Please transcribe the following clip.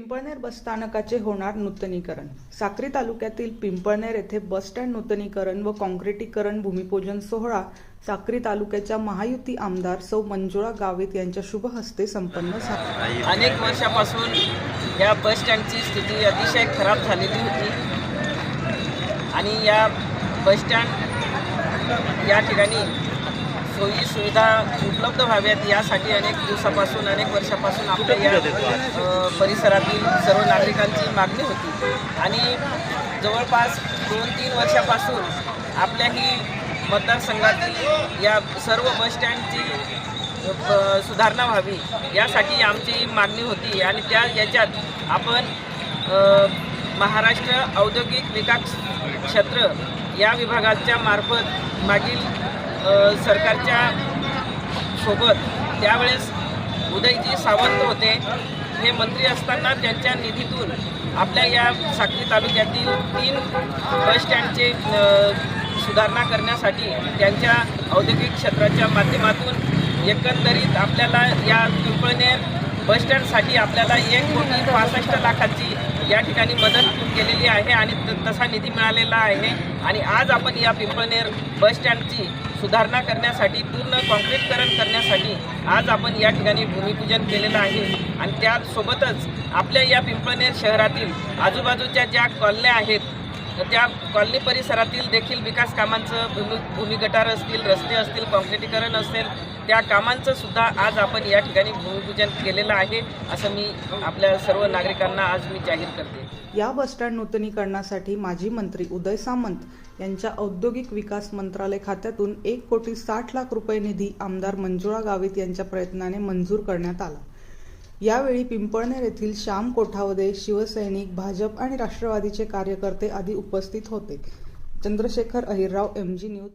पिंपळनेर बसस्थानकाचे होणार नूतनीकरण. साक्री तालुक्यातील पिंपळनेर येथे बसस्टँड नूतनीकरण व काँक्रिटीकरण भूमिपूजन सोहळा साक्री तालुक्याच्या महायुती आमदार सौ मंजुळा गावित यांच्या शुभ हस्ते संपन्न झाला. अनेक वर्षापासून या बसस्टँडची स्थिती अतिशय खराब झालेली होती. आणि या बस स्टँड या ठिकाणी सोयी सुविधा उपलब्ध व्हाव्यात यासाठी अनेक दिवसापासून अनेक वर्षापासून आपल्या या परिसरातील सर्व नागरिकांची मागणी होती. आणि जवळपास दोन तीन वर्षापासून आपल्या ही मतदारसंघातील या सर्व बस स्टँडची सुधारणा व्हावी यासाठी आमची मागणी होती. आणि त्या याच्यात आपण महाराष्ट्र औद्योगिक विकास क्षेत्र या विभागाच्या मार्फत मागील सरकारच्या सोबत त्यावेळेस उदयजी सावंत होते. हे मंत्री असताना त्यांच्या निधीतून आपल्या या साक्री तालुक्यातील तीन बस स्टँडचे सुधारणा करण्यासाठी त्यांच्या औद्योगिक क्षेत्राच्या माध्यमातून एकंदरीत आपल्याला या पिंपळनेर बस स्टँडसाठी आपल्याला एक कोटी पासष्ट लाखाची या ठिकाणी मदत केलेली आहे आणि त- तसा निधी मिळालेला आहे. आणि आज आपण या पिंपळनेर बस स्टँडची सुधारणा करण्यासाठी पूर्ण कॉन्क्रीटकरण करण्यासाठी आज आपण या ठिकाणी भूमिपूजन केलेलं आहे. आणि त्यासोबतच आपल्या या पिंपळनेर शहरातील आजूबाजूच्या ज्या कॉलन्या आहेत त्या कॉलनी परिसरातील देखील विकास कामांचं भूमी भूमिगटार असतील रस्ते असतील कॉन्क्रिटीकरण असेल त्या कामांचं सुद्धा आज आपण या ठिकाणी भूमिपूजन केलेलं आहे असं मी आपल्या सर्व नागरिकांना आज मी जाहीर करते. या बसस्टँड नूतनीकरणासाठी माजी मंत्री उदय सामंत यांच्या औद्योगिक विकास मंत्रालय खात्यातून एक कोटी साठ लाख रुपये निधी आमदार मंजुळा गावित यांच्या प्रयत्नाने मंजूर करण्यात आला. यावेळी पिंपळनेर येथील श्याम कोठावदे शिवसैनिक भाजप आणि राष्ट्रवादीचे कार्यकर्ते आदी उपस्थित होते. Chandrashekhar Ahirrao M G news